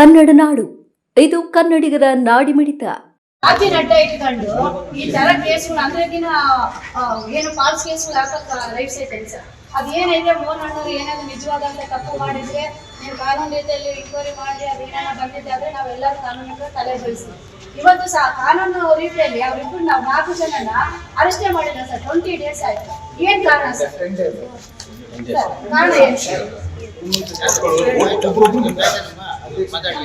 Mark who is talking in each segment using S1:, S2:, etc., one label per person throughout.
S1: ಕನ್ನಡ ನಾಡು ಇದು ಕನ್ನಡಿಗರ ನಾಡಿಮಿಡಿತ
S2: ಜಾತಿನ ನಡ್ಡ ಇಟ್ಕೊಂಡು ಈ ತರ ಕೇಸ್ಗಳು ಅಂದ್ರೆ ದಿನ ಏನು ಫಾಲ್ಸ್ ಕೇಸ್ಗಳು ಹಾಕಕ್ ರೈಟ್ಸ್ ಐತೆ ಸರ್ ಅದ್ ಏನೈತೆ ಮೋಹನ್ ಅಣ್ಣವ್ರು ಏನಾದ್ರು ನಿಜವಾದಂತ ತಪ್ಪು ಮಾಡಿದ್ರೆ ನೀವು ಕಾನೂನು ರೀತಿಯಲ್ಲಿ ಇನ್ಕ್ವೈರಿ ಮಾಡಿ ಅದೇನ ಬಂದಿದೆ ಆದ್ರೆ ನಾವೆಲ್ಲರೂ ಕಾನೂನಿಗೆ ತಲೆ ಬೆಳೆಸಿ ಇವತ್ತು ಸಹ ಕಾನೂನು ರೀತಿಯಲ್ಲಿ ಅವ್ರಿಬ್ರು ನಾವು ನಾಲ್ಕು ಜನನ ಅರೆಸ್ಟೇ ಮಾಡಿಲ್ಲ ಸರ್ ಟ್ವೆಂಟಿ ಡೇಸ್ ಆಯ್ತು ಏನ್ ಕಾರಣ ಸರ್ ಸರ್, ಕಾರಣ ಏನು ಸರ್? ಮಾತಾಡಿ.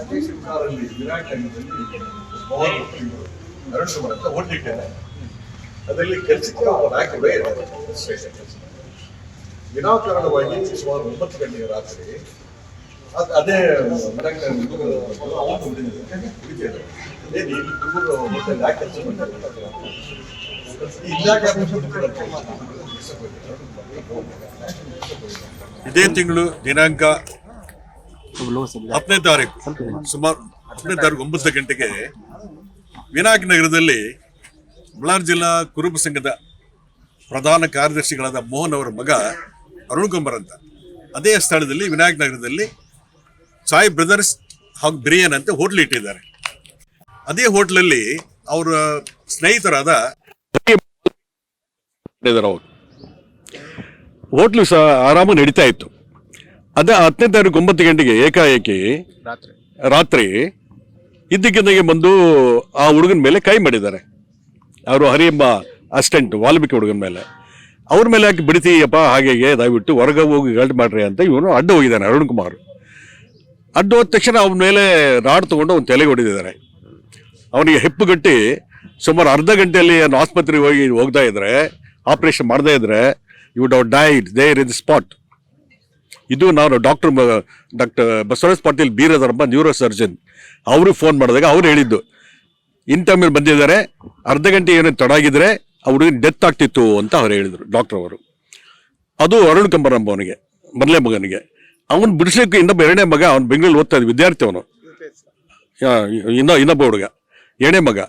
S3: ಅಧ್ಯಕ್ಷರಲ್ಲಿ ವಿರಾಟ್ ಅಂಗದಲ್ಲಿ ಕುಮಾರ್ ಅಂತ ಓಟ್ಲಿಟ್ಟಿದ್ದಾರೆ ಅದರಲ್ಲಿ ಕೆಲಸಕ್ಕೆ ಒಬ್ಬ ನಾಯಕರು ವಿನಾಕಾರಣವಾಗಿ ಸುಮಾರು ಒಂಬತ್ತು ಗಂಟೆಯ ರಾತ್ರಿ ಅದ್- ಅದೇ
S4: ಇದೇ ತಿಂಗಳು ದಿನಾಂಕ ಹತ್ತನೇ ತಾರೀಕು ಸುಮಾರು ಹತ್ತನೇ ತಾರೀಕು ಒಂಬತ್ತು ಗಂಟೆಗೆ ವಿನಾಯಕ ನಗರದಲ್ಲಿ ಬಳ್ಳಾರಿ ಜಿಲ್ಲಾ ಕುರುಬ ಸಂಘದ ಪ್ರಧಾನ ಕಾರ್ಯದರ್ಶಿಗಳಾದ ಮೋಹನ್ ಅವರ ಮಗ ಅರುಣ್ ಕುಂಬರ್ ಅಂತ. ಅದೇ ಸ್ಥಳದಲ್ಲಿ ವಿನಾಯಕ ನಗರದಲ್ಲಿ ಸಾಯಿ ಬ್ರದರ್ಸ್ ಹಾಗೂ ಬಿರಿಯಾನಿ ಅಂತ ಹೋಟ್ಲ್ ಇಟ್ಟಿದ್ದಾರೆ. ಅದೇ ಹೋಟ್ಲಲ್ಲಿ ಅವರ ಸ್ನೇಹಿತರಾದ ಹೋಟ್ಲು ಸಹ ಆರಾಮ ನಡೀತಾ ಇತ್ತು. ಅದೇ ಹತ್ತನೇ ತಾರೀಕು ಒಂಬತ್ತು ಗಂಟೆಗೆ ಏಕಾಏಕಿ ರಾತ್ರಿ. ಇದ್ದಕ್ಕಿದ್ದಂಗೆ ಬಂದು ಆ ಹುಡುಗನ ಮೇಲೆ ಕೈ ಮಾಡಿದ್ದಾರೆ. ಅವರು ಹರಿಯಮ್ಮ ಅಸ್ಟೆಂಟ್ ವಾಲ್ಮೀಕಿ ಹುಡುಗನ ಮೇಲೆ. ಅವ್ರ ಮೇಲೆ ಹಾಕಿ ಬಿಡ್ತೀಯಪ್ಪ ಹಾಗೆ ದಯವಿಟ್ಟು ಹೊರಗೆ ಹೋಗಿ ಗಲ್ಟ್ ಮಾಡ್ರಿ ಅಂತ ಇವನು ಅಡ್ಡ ಹೋಗಿದ್ದಾನೆ ಅರುಣ್ ಕುಮಾರ್. ಅಡ್ಡ ಹೋದ ತಕ್ಷಣ ಅವನ ಮೇಲೆ ರಾಡ್ ತಗೊಂಡು ಅವ್ನು ತಲೆಗೆ ಹೊಡೆದಿದ್ದಾರೆ. ಅವನಿಗೆ ಹೆಪ್ಪುಗಟ್ಟಿ ಸುಮಾರು ಅರ್ಧ ಗಂಟೆಯಲ್ಲಿ ಅವನು ಆಸ್ಪತ್ರೆಗೆ ಹೋಗಿ ಹೋಗ್ತಾ ಇದ್ರೆ ಆಪರೇಷನ್ ಮಾಡದೇ ಇದ್ರೆ you doubt died there in spot ಇದು ನಾನು ಡಾಕ್ಟರ್ ಡಾಕ್ಟರ್ ಬಸವರಾಜ್ ಪಾಟೀಲ್ ಬೀರದರ್ಮ ನ್ಯೂರೋ ಸರ್ಜನ್ ಅವರು ಫೋನ್ ಮಾಡಿದಾಗ ಅವ್ರು ಹೇಳಿದ್ದು, ಇನ್ ಟೈಮಲ್ಲಿ ಬಂದಿದ್ದಾರೆ, ಅರ್ಧ ಗಂಟೆ ಏನೋ ತಡಾಗಿದ್ರೆ ಅವ್ರಿಗೆ ಡೆತ್ ಆಗ್ತಿತ್ತು ಅಂತ ಅವ್ರು ಹೇಳಿದರು ಡಾಕ್ಟರ್ ಅವರು. ಅದು ಅರುಣ್ ಕಂಬರಂಬ ಅವನಿಗೆ ಮೊದಲೇ ಮಗನಿಗೆ. ಅವನು ಬಿಡಿಸ್ಲಿಕ್ಕೆ ಇನ್ನೊಬ್ಬ ಎರಡನೇ ಮಗ, ಅವ್ನು ಬೆಂಗಳೂರು ಓದ್ತಾ ಇದ್ದ ವಿದ್ಯಾರ್ಥಿ ಅವನು. ಇನ್ನೊ, ಇನ್ನೊಬ್ಬ ಹುಡುಗ, ಎರಡನೇ ಮಗ.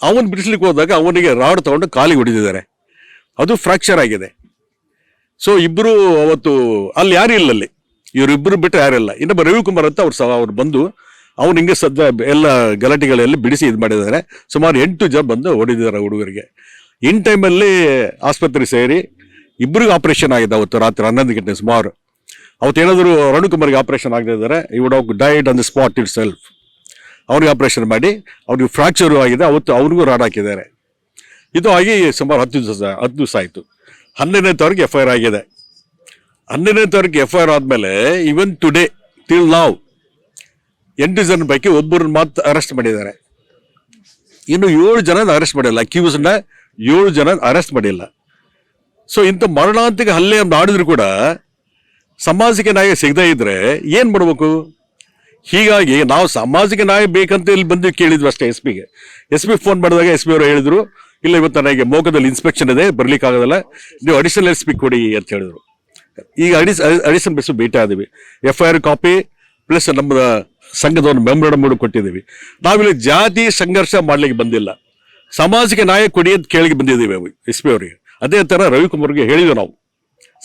S4: ಅವನು ಬಿಡಿಸ್ಲಿಕ್ಕೆ ಹೋದಾಗ ಅವನಿಗೆ ರಾಡ್ ತಗೊಂಡು ಕಾಲಿಗೆ ಹೊಡಿದಿದ್ದಾರೆ. ಅದು ಫ್ರಾಕ್ಚರ್ ಆಗಿದೆ. ಸೊ ಇಬ್ಬರು ಅವತ್ತು ಅಲ್ಲಿ ಯಾರು ಇಲ್ಲ ಅಲ್ಲಿ. ಇವರಿಬ್ಬರು ಬಿಟ್ಟರೆ ಯಾರಿಲ್ಲ ಇನ್ನೊಬ್ಬ ರವಿಕುಮಾರ್ ಅಂತ ಅವ್ರು ಸಹ ಅವ್ರು ಬಂದು ಅವ್ನು ಹಿಂಗೆ ಸದ್ಯ ಎಲ್ಲ ಗಲಾಟೆಗಳಲ್ಲಿ ಬಿಡಿಸಿ ಇದು ಮಾಡಿದ್ದಾರೆ. ಸುಮಾರು ಎಂಟು ಜನ ಬಂದು ಹೊಡಿದಿದ್ದಾರೆ ಹುಡುಗರಿಗೆ. ಇನ್ ಟೈಮಲ್ಲಿ ಆಸ್ಪತ್ರೆ ಸೇರಿ ಇಬ್ಬರಿಗೂ ಆಪರೇಷನ್ ಆಗಿದೆ ಅವತ್ತು ರಾತ್ರಿ ಹನ್ನೊಂದು ಗಂಟೆ ಸುಮಾರು. ಅವತ್ತು ಏನಾದರೂ ಅರುಣ್ಕುಮಾರ್ಗೆ ಆಪರೇಷನ್ ಆಗದೆ ಇದ್ದಾರೆ would of died on the spot itself ಅವ್ರಿಗೆ ಆಪರೇಷನ್ ಮಾಡಿ, ಅವ್ರಿಗೆ ಫ್ರಾಕ್ಚರು ಆಗಿದೆ, ಅವತ್ತು ಅವ್ರಿಗೂ ರಾಡ್ ಹಾಕಿದ್ದಾರೆ. ಇದು ಆಗಿ ಸುಮಾರು ಹತ್ತು ದಿವಸ ಹತ್ತು ದಿವಸ ಆಯಿತು. ಹನ್ನೆರಡನೇ ತಾರೀಕು ಎಫ್ ಐ ಆರ್ ಆಗಿದೆ. ಹನ್ನೆರಡನೇ ತಾರೀಕು ಎಫ್ ಐ ಆರ್ ಆದಮೇಲೆ ಇವನ್ ಟುಡೇ ಟಿಲ್ ನಾವ್ ಎಂಟು ಜನ ಪೈಕಿ ಒಬ್ಬರನ್ನ ಮಾತ್ರ ಅರೆಸ್ಟ್ ಮಾಡಿದ್ದಾರೆ. ಇನ್ನು ಏಳು ಜನ ಅರೆಸ್ಟ್ ಮಾಡಿಲ್ಲ. ಅಕ್ಯೂಸ್ನ ಏಳು ಜನ ಅರೆಸ್ಟ್ ಮಾಡಿಲ್ಲ. ಸೊ ಇಂಥ ಮರಣಾಂತಿಕ ಹಲ್ಲೆ ಆಡಿದ್ರು ಕೂಡ ಸಮಾಜಕ್ಕೆ ನ್ಯಾಯ ಸಿಗದೇ ಇದ್ರೆ ಏನ್ ಮಾಡ್ಬೇಕು? ಹೀಗಾಗಿ ನಾವು ಸಾಮಾಜಿಕ ನ್ಯಾಯ ಬೇಕಂತ ಇಲ್ಲಿ ಬಂದು ಕೇಳಿದ್ವಿ ಅಷ್ಟೇ ಎಸ್ ಪಿಗೆ ಎಸ್ ಪಿ ಫೋನ್ ಮಾಡಿದಾಗ ಎಸ್ ಪಿ ಅವರು ಹೇಳಿದ್ರು ಇಲ್ಲ, ಇವತ್ತು ನನಗೆ ಮೋಗದಲ್ಲಿ ಇನ್ಸ್ಪೆಕ್ಷನ್ ಇದೆ, ಬರ್ಲಿಕ್ಕೆ ಆಗೋದಿಲ್ಲ. ನೀವು ಅಡಿಷನಲ್ ಎಸ್ ಪಿ ಕೊಡಿ ಅಂತ ಹೇಳಿದ್ರು. ಈಗ ಅಡಿಸ್ ಅಡಿಷನ್ ಬೇಸ್ ಭೇಟಿ ಆದೀವಿ F I R copy plus ನಮ್ಮ ಸಂಘದ ಒಂದು ಮೆಮೊರಂಡಮ್ ಕೊಟ್ಟಿದ್ದೀವಿ. ನಾವಿಲ್ಲಿ ಜಾತಿ ಸಂಘರ್ಷ ಮಾಡ್ಲಿಕ್ಕೆ ಬಂದಿಲ್ಲ. ಸಮಾಜಕ್ಕೆ ನ್ಯಾಯ ಕೊಡಿ ಅಂತ ಕೇಳಿಗೆ ಬಂದಿದ್ದೀವಿ ಎಸ್ ಪಿ ಅವರಿಗೆ. ಅದೇ ಥರ ರವಿಕುಮಾರ್ಗೆ ಹೇಳಿದ್ವಿ ನಾವು.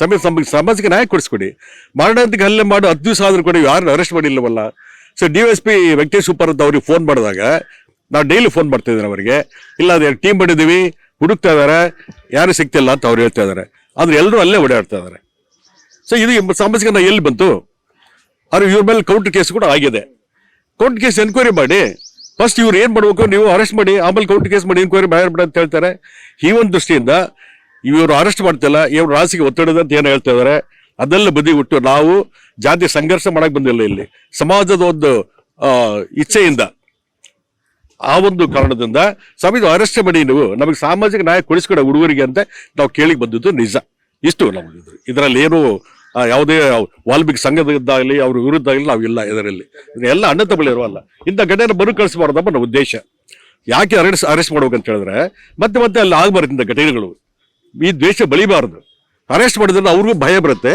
S4: ಸಮಯ ಸಾಮಾಜಿಕ ಸಮಾಜಕ್ಕೆ ನ್ಯಾಯ ಕೊಡಿಸ್ಕೊಡಿ. ಮರಣಾಂತಿಕ ಹಲ್ಲೆ ಮಾಡಿ, ಹತ್ತು ದಿವಸ ಆದ್ರೂ ಕೂಡ ಯಾರು arrest ಮಾಡಿಲ್ಲವಲ್ಲ. So D S P Venkatesh super ಅಂತ ಅವ್ರಿಗೆ ಫೋನ್ ಮಾಡಿದಾಗ ನಾವು ಡೈಲಿ ಫೋನ್ ಮಾಡ್ತಿದ್ದೀನಿ ಅವರಿಗೆ. ಇಲ್ಲ, ಅದೇ ಟೀಮ್ ಮಾಡಿದ್ದೀವಿ ಹುಡುಕ್ತಾ ಇದ್ದಾರೆ, ಯಾರು ಸಿಗ್ತಿಲ್ಲ ಅಂತ ಅವ್ರು ಹೇಳ್ತಾ ಇದ್ದಾರೆ. ಆದ್ರೆ ಎಲ್ಲರೂ ಅಲ್ಲೇ ಓಡಾಡ್ತಾ ಇದಾರೆ ಸೊ ಇದು ಸಾಮಾಜಿಕ ಎಲ್ಲಿ ಬಂತು? ಅವ್ರು ಇವ್ರ ಮೇಲೆ ಕೌಂಟರ್ ಕೇಸ್ ಕೂಡ ಆಗಿದೆ. ಕೌಂಟರ್ ಕೇಸ್ ಎನ್ಕ್ವೈರಿ ಮಾಡಿ ಫಸ್ಟ್ ಇವ್ರು ಏನು ಮಾಡ್ಬೇಕು, ನೀವು ಅರೆಸ್ಟ್ ಮಾಡಿ, ಆಮೇಲೆ ಕೌಂಟರ್ ಕೇಸ್ ಮಾಡಿ ಎನ್ಕ್ವೈರಿ ಮಾಡಿ ಅಂತ ಹೇಳ್ತಾರೆ. ಈ ಒಂದು ದೃಷ್ಟಿಯಿಂದ ಇವರು ಅರೆಸ್ಟ್ ಮಾಡ್ತಿಲ್ಲ, ಇವ್ರು ರಾಸಿಗೆ ಒತ್ತಡದ ಅಂತ ಏನು ಹೇಳ್ತಾ ಇದಾರೆ ಅದೆಲ್ಲ ಬದಿ ಬಿಟ್ಟು ನಾವು ಜಾತಿ ಸಂಘರ್ಷ ಮಾಡಕ್ ಬಂದಿಲ್ಲ ಇಲ್ಲಿ. ಸಮಾಜದ ಒಂದು ಇಚ್ಛೆಯಿಂದ. ಆ ಒಂದು ಕಾರಣದಿಂದ ಸಮಿತಿ ಅರೆಸ್ಟ್ ಮಾಡಿ ನೀವು ನಮಗೆ ಸಾಮಾಜಿಕ ನ್ಯಾಯ ಕೊಡಿಸ್ಕೊಡ ಹುಡುಗರಿಗೆ ಅಂತ ನಾವು ಕೇಳಿಗೆ ಬಂದಿದ್ದು ನಿಜ. ಇಷ್ಟು ನಮಗೆ ಇದರಲ್ಲಿ ಏನು ಯಾವುದೇ ವಾಲ್ಮೀಕಿ ಸಂಘದಾಗಲಿ ಅವ್ರ ವಿರುದ್ಧ ಆಗಲಿ ನಾವಿಲ್ಲ ಇದರಲ್ಲಿ. ಎಲ್ಲ ಅಣ್ಣ ತಗೊಳ್ಳಿರುವಲ್ಲ ಇಂಥ ಘಟನೆ ಮರುಕಳಿಸಬಾರ್ದಮ್ಮ ನಮ್ಮ ಉದ್ದೇಶ. ಯಾಕೆ ಅರೆಸ್ಟ್ ಅರೆಸ್ಟ್ ಮಾಡ್ಬೇಕಂತ ಹೇಳಿದ್ರೆ, ಮತ್ತೆ ಮತ್ತೆ ಅಲ್ಲಿ ಆಗಬಾರ್ದು ಇಂಥ ಘಟನೆಗಳು. ಈ ದ್ವೇಷ ಬಳಿಬಾರ್ದು. ಅರೆಸ್ಟ್ ಮಾಡಿದ್ರೆ ಅವ್ರಿಗೂ ಭಯ ಬರುತ್ತೆ.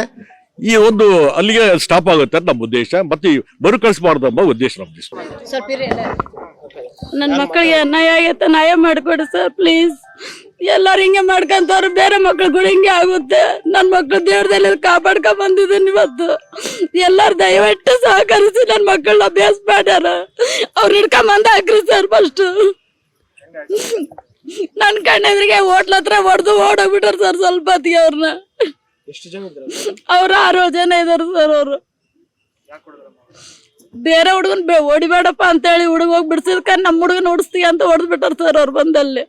S4: ಈ ಒಂದು ಅಲ್ಲಿಗೆ ಸ್ಟಾಪ್ ಆಗುತ್ತೆ ಅಂತ ನಮ್ಮ ಉದ್ದೇಶ. ಮತ್ತೆ ಮರು ಮರುಕಳಿಸಬಾರ್ದು ಎಂಬ ಉದ್ದೇಶ ನಮ್ದು
S5: ನನ್ನ ಮಕ್ಕಳಿಗೆ ಅನ್ಯಾಯ ಆಗುತ್ತೆ ನ್ಯಾಯ ಮಾಡಿಕೊಡಿ ಸರ್ ಪ್ಲೀಸ್ ಎಲ್ಲರೂ ಹಿಂಗೆ ಮಾಡ್ಕೊಂತವ್ರು ಬೇರೆ ಮಕ್ಳುಗಳು ಹಿಂಗೆ ಆಗುತ್ತೆ. ನನ್ನ ಮಕ್ಳು ದೇವ್ರದಲ್ಲಿ ಕಾಪಾಡ್ಕೊಂಡ್ ಬಂದಿದ್ದೀನಿ ಇವತ್ತು. ಎಲ್ಲಾರು ದಯವಿಟ್ಟು ಸಹಕರಿಸಿ ನನ್ನ ಮಕ್ಕಳನ್ನ ಅಭ್ಯಾಸ ಮಾಡ್ಯಾರ. ಅವ್ರು ಹಿಡ್ಕೊಂಬಂದ ಹಾಕ್ರಿ ಸರ್ ಫಸ್ಟ್ ನನ್ನ ಕಣ್ಣೆದ್ರಿಗೆ ಹೋಟ್ಲ ಹತ್ರ ಹೊಡೆದು ಓಡೋಗ್ಬಿಟ್ರು ಸರ್ ಸ್ವಲ್ಪ ಹೊತ್ತಿಗೆ ಅವ್ರನ್ನ
S6: ಎಷ್ಟು ಜನ ಇದ್ರ
S5: ಅವ್ರು ಆರು ಜನ ಇದಾರೆ ಸರ್ ಅವರು. ಬೇರೆ ಹುಡುಗನ್ ಬೇ ಹೊಡಿಬೇಡಪ್ಪ ಅಂತೇಳಿ ಹುಡುಗ ಹೋಗಿ ಬಿಡ್ಸಿದ್ಕ ನಮ್ಮ ಹುಡುಗನ ಓಡಿಸ್ತೀವಿ ಅಂತ ಹೊಡೆದ್ಬಿಟ್ಟಾರ ಸರ್ ಅವ್ರು ಬಂದಲ್ಲಿ.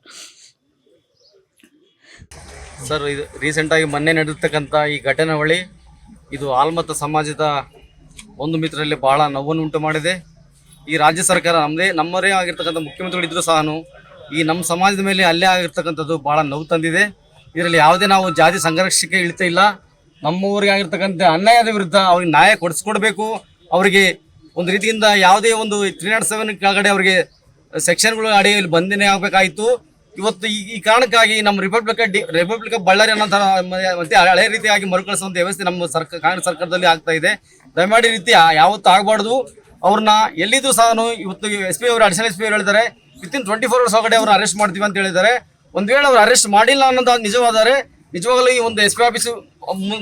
S6: ಸರ್ ಇದು ರೀಸೆಂಟಾಗಿ ಮೊನ್ನೆ ನಡೆದಿರ್ತಕ್ಕಂಥ ಈ ಘಟನಾವಳಿ ಇದು ಆಲ್ಮತ ಸಮಾಜದ ಒಂದು ಮಿತ್ರರಲ್ಲಿ ಬಹಳ ನೋವನ್ನು ಉಂಟು ಮಾಡಿದೆ. ಈ ರಾಜ್ಯ ಸರ್ಕಾರ ನಮ್ಮದೇ ನಮ್ಮರೇ ಆಗಿರ್ತಕ್ಕಂಥ ಮುಖ್ಯಮಂತ್ರಿಗಳಿದ್ದರೂ ಸಹ ಈ ನಮ್ಮ ಸಮಾಜದ ಮೇಲೆ ಅಲ್ಲೇ ಆಗಿರ್ತಕ್ಕಂಥದ್ದು ಭಾಳ ನೋವು ತಂದಿದೆ. ಇದರಲ್ಲಿ ಯಾವುದೇ ನಾವು ಜಾತಿ ಸಂಘರ್ಷಕ್ಕೆ ಇಳಿತಾ ಇಲ್ಲ. ನಮ್ಮೂರಿಗೆ ಆಗಿರ್ತಕ್ಕಂಥ ಅನ್ಯಾಯದ ವಿರುದ್ಧ ಅವ್ರಿಗೆ ನ್ಯಾಯ ಕೊಡಿಸ್ಕೊಡ್ಬೇಕು. ಅವರಿಗೆ ಒಂದು ರೀತಿಯಿಂದ ಯಾವುದೇ ಒಂದು ತ್ರೀ ನಾಟ್ ಸೆವೆನ್ ಕೆಳಗಡೆ ಅವರಿಗೆ ಸೆಕ್ಷನ್ಗಳ ಅಡಿಯಲ್ಲಿ ಬಂಧನೆ ಆಗಬೇಕಾಯಿತು. ಇವತ್ತು ಈ ಈ ಕಾರಣಕ್ಕಾಗಿ ನಮ್ಮ ರಿಪಬ್ಲಿಕ್ ಡಿ, ರಿಪಬ್ಲಿಕ್ ಬಳ್ಳಾರಿ ಅನ್ನೋ ಥರ ಮತ್ತೆ ಹಳೆ ರೀತಿಯಾಗಿ ಮರುಕಳಿಸುವಂಥ ವ್ಯವಸ್ಥೆ ನಮ್ಮ ಸರ್ಕಾರ ಕಾಂಗ್ರೆಸ್ ಸರ್ಕಾರದಲ್ಲಿ ಆಗ್ತಾ ಇದೆ. ದಯಮಾಡಿ ರೀತಿ ಯಾವತ್ತೂ ಆಗಬಾರ್ದು. ಅವ್ರನ್ನ ಎಲ್ಲಿದ್ದು ಸಹ ಇವತ್ತು ಎಸ್ ಪಿ ಅವರು, ಅಡಿಷನಲ್ ಎಸ್ ಪಿ ಅವರು ಹೇಳಿದ್ದಾರೆ. ವಿತಿನ್ ಟ್ವೆಂಟಿ ಫೋರ್ ಅವರ್ಸ್ ಒಳಗಡೆ ಅವ್ರನ್ನ ಅರೆಸ್ಟ್ ಮಾಡ್ತೀವಿ ಅಂತ ಹೇಳಿದ್ದಾರೆ. ಒಂದ್ ವೇಳೆ ಅವ್ರು ಅರೆಸ್ಟ್ ಮಾಡಿಲ್ಲ ಅನ್ನೋದು ನಿಜವಾದರೆ ನಿಜವಾಗಲೂ ಈ ಒಂದು ಎಸ್ ಪಿ ಆಫೀಸ್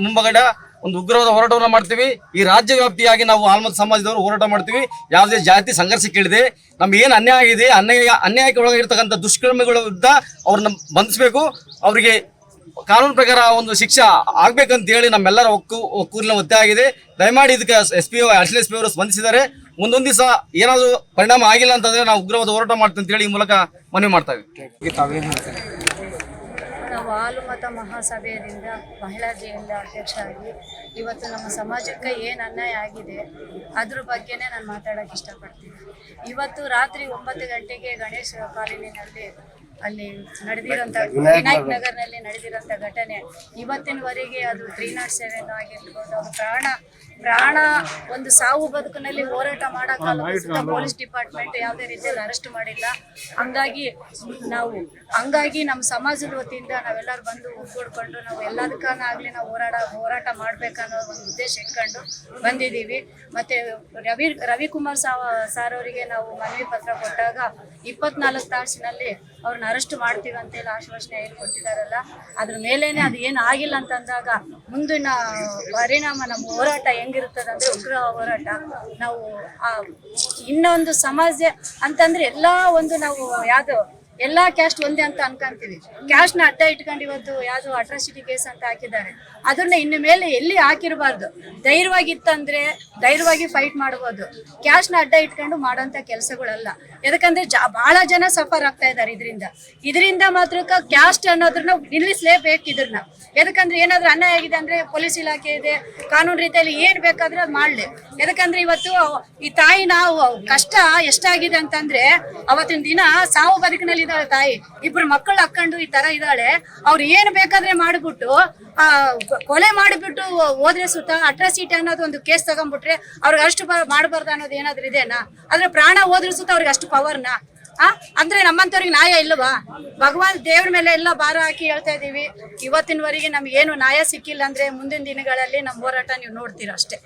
S6: ಮುಂಬಗಡ ಒಂದು ಉಗ್ರವಾದ ಹೋರಾಟವನ್ನು ಮಾಡ್ತೀವಿ. ಈ ರಾಜ್ಯ ವ್ಯಾಪ್ತಿಯಾಗಿ ನಾವು ಆಲ್ಮತ್ ಸಮಾಜದವರು ಹೋರಾಟ ಮಾಡ್ತೀವಿ. ಯಾವುದೇ ಜಾತಿ ಸಂಘರ್ಷ ಕೇಳಿದೆ ನಮ್ಗೆ ಏನು ಅನ್ಯಾಯ ಆಗಿದೆ ಅನ್ಯಾಯ, ಅನ್ಯಾಯಕ್ಕೆ ಒಳಗಿರ್ತಕ್ಕಂಥ ದುಷ್ಕರ್ಮಗಳ ವಿರುದ್ಧ ಅವ್ರನ್ನ ಬಂಧಿಸಬೇಕು. ಅವರಿಗೆ ಕಾನೂನು ಪ್ರಕಾರ ಒಂದು ಶಿಕ್ಷೆ ಆಗ್ಬೇಕಂತ ಹೇಳಿ ನಮ್ಮೆಲ್ಲರ ಒಕ್ಕು, ಒಕ್ಕೂರಿನ ಒತ್ತೆ ಆಗಿದೆ. ದಯಮಾಡಿ ಇದಕ್ಕೆ S P additional S P ಅವರು ಸ್ಪಂದಿಸಿದ್ದಾರೆ ಮುಂದೊಂದು ದಿವಸ ಏನಾದರೂ ಪರಿಣಾಮ ಆಗಿಲ್ಲ ಅಂತಂದ್ರೆ ನಾವು ಉಗ್ರವಾದ ಹೋರಾಟ ಮಾಡ್ತೀವಿ ಅಂತ ಹೇಳಿ ಈ ಮೂಲಕ ಮನವಿ ಮಾಡ್ತಾವೆ ಇದ್ದೀವಿ
S2: ನಾವು ಹಾಲುಮತ ಮಹಾಸಭೆಯಿಂದ ಮಹಿಳಾ ಜಿಲ್ಲೆ ಅಧ್ಯಕ್ಷರಾಗಿ ಇವತ್ತು ನಮ್ಮ ಸಮಾಜಕ್ಕೆ ಏನು ಅನ್ಯಾಯ ಆಗಿದೆ ಅದ್ರ ಬಗ್ಗೆನೇ ನಾನು ಮಾತಾಡೋಕೆ ಇಷ್ಟಪಡ್ತೀನಿ. ಇವತ್ತು ರಾತ್ರಿ ಒಂಬತ್ತು ಗಂಟೆಗೆ ಗಣೇಶ ಕಾಲೇಜಿನಲ್ಲಿ ಅಲ್ಲಿ ನಡೆದಿರೋಂಥ ವಿನಾಯಕ್ ನಗರ್ನಲ್ಲಿ ನಡೆದಿರೋಂಥ ಘಟನೆ ಇವತ್ತಿನವರೆಗೆ ಅದು ತ್ರೀ ನಾಟ್ ಸೆವೆನ್ ಆಗಿರ್ಬೋದು ಅದು ಪ್ರಾಣ ಪ್ರಾಣ ಒಂದು ಸಾವು ಬದುಕಿನಲ್ಲಿ ಹೋರಾಟ ಮಾಡಕ್ಕ ಪೊಲೀಸ್ ಡಿಪಾರ್ಟ್ಮೆಂಟ್ ಯಾವುದೇ ರೀತಿಯಲ್ಲಿ ಅರೆಸ್ಟ್ ಮಾಡಿಲ್ಲ. ಹಂಗಾಗಿ ನಾವು ಹಂಗಾಗಿ ನಮ್ಮ ಸಮಾಜದ ವತಿಯಿಂದ ನಾವೆಲ್ಲರೂ ಬಂದು ಒಗ್ಗೂಡ್ಕೊಂಡು ನಾವು ಎಲ್ಲದಕ್ಕಾಗಲಿ ನಾವು ಹೋರಾಟ ಹೋರಾಟ ಮಾಡ್ಬೇಕನ್ನೋ ಒಂದು ಉದ್ದೇಶ ಇಟ್ಕೊಂಡು ಬಂದಿದ್ದೀವಿ. ಮತ್ತೆ ರವಿ ರವಿಕುಮಾರ್ ಸಾವ ಸಾರ್ ಅವರಿಗೆ ನಾವು ಮನವಿ ಪತ್ರ ಕೊಟ್ಟಾಗ ಇಪ್ಪತ್ನಾಲ್ಕು ತಾಸಿನಲ್ಲಿ ಅವ್ರನ್ನ ಅರೆಸ್ಟ್ ಮಾಡ್ತೀವಿ ಅಂತೇಳಿ ಆಶ್ವಾಸನೆ ಏನು ಕೊಟ್ಟಿದ್ದಾರಲ್ಲ ಅದ್ರ ಮೇಲೇನೆ ಅದು ಏನು ಆಗಿಲ್ಲ ಅಂತಂದಾಗ ಮುಂದಿನ ಪರಿಣಾಮ ನಮ್ಮ ಹೋರಾಟ ಹೆಂಗಿರ್ತದೆ ಅಂದ್ರೆ ಉಗ್ರ ಹೋರಾಟ. ನಾವು ಇನ್ನೊಂದು ಸಮಾಜ ಅಂತಂದ್ರೆ ಎಲ್ಲಾ ಒಂದು ನಾವು ಯಾವ್ದು ಎಲ್ಲಾ ಕ್ಯಾಸ್ಟ್ ಒಂದೇ ಅಂತ ಅನ್ಕೊಂತೀವಿ. ಕ್ಯಾಸ್ಟ್ನ ಅಡ್ಡ ಇಟ್ಕೊಂಡು ಇವತ್ತು ಯಾವ್ದು ಅಟ್ರಾಸಿಟಿ ಕೇಸ್ ಅಂತ ಹಾಕಿದ್ದಾರೆ. ಅದನ್ನ ಇನ್ನು ಮೇಲೆ ಎಲ್ಲಿ ಹಾಕಿರಬಾರ್ದು? ಧೈರ್ಯವಾಗಿತ್ತಂದ್ರೆ ಧೈರ್ಯವಾಗಿ ಫೈಟ್ ಮಾಡ್ಬೋದು. ಕ್ಯಾಸ್ಟ್ನ ಅಡ್ಡ ಇಟ್ಕೊಂಡು ಮಾಡೋಂಥ ಕೆಲಸಗಳಲ್ಲ. ಯಾಕಂದ್ರೆ ಬಹಳ ಜನ ಸಫರ್ ಆಗ್ತಾ ಇದ್ದಾರೆ ಇದರಿಂದ. ಇದರಿಂದ ಮಾತ್ರ ಕ್ಯಾಸ್ಟ್ ಅನ್ನೋದನ್ನ ನಿಲ್ಲಿಸ್ಲೇಬೇಕು ಇದನ್ನ ಯಾಕಂದ್ರೆ ಏನಾದ್ರೂ ಅನ್ಯಾಯ ಆಗಿದೆ ಅಂದ್ರೆ ಪೊಲೀಸ್ ಇಲಾಖೆ ಇದೆ, ಕಾನೂನು ರೀತಿಯಲ್ಲಿ ಏನ್ ಬೇಕಾದ್ರೆ ಅದು ಮಾಡ್ಲಿ. ಯಾಕಂದ್ರೆ ಇವತ್ತು ಈ ತಾಯಿ ನಾವು ಕಷ್ಟ ಎಷ್ಟಾಗಿದೆ ಅಂತಂದ್ರೆ, ಅವತ್ತಿನ ದಿನ ಸಾವು ಬದುಕಿನಲ್ಲಿ ಇದ್ದಾಳೆ ತಾಯಿ. ಇಬ್ರು ಮಕ್ಕಳು ಹಾಕೊಂಡು ಈ ತರ ಇದ್ದಾಳೆ. ಅವ್ರು ಏನ್ ಬೇಕಾದ್ರೆ ಮಾಡ್ಬಿಟ್ಟು, ಆ, ಕೊಲೆ ಮಾಡಿಬಿಟ್ಟು ಹೋದ್ರೆ ಸುತ್ತ ಅಟ್ರಾಸಿಟಿ ಅನ್ನೋದು ಒಂದು ಕೇಸ್ ತಗೊಂಡ್ಬಿಟ್ರೆ ಅವ್ರಿಗೆ ಅಷ್ಟು ಮಾಡಬಾರ್ದು ಅನ್ನೋದು ಏನಾದ್ರು ಇದೆನಾ? ಆದ್ರೆ ಪ್ರಾಣ ಹೋದ್ರೆ ಸುತ್ತ ಅವ್ರಿಗೆ ಅಷ್ಟು ಪವರ್ನ ಆ? ಅಂದ್ರೆ ನಮ್ಮಂತವ್ರಿಗೆ ನ್ಯಾಯ ಇಲ್ಲವಾ ಭಗವಾನ್ ದೇವ್ರ ಮೇಲೆ ಎಲ್ಲ ಭಾರ ಹಾಕಿ ಹೇಳ್ತಾ ಇದೀವಿ. ಇವತ್ತಿನವರೆಗೆ ನಮ್ಗೆ ಏನು ನ್ಯಾಯ ಸಿಕ್ಕಿಲ್ಲ ಅಂದ್ರೆ ಮುಂದಿನ ದಿನಗಳಲ್ಲಿ ನಮ್ಮ ಹೋರಾಟ ನೀವು ನೋಡ್ತೀರ ಅಷ್ಟೇ.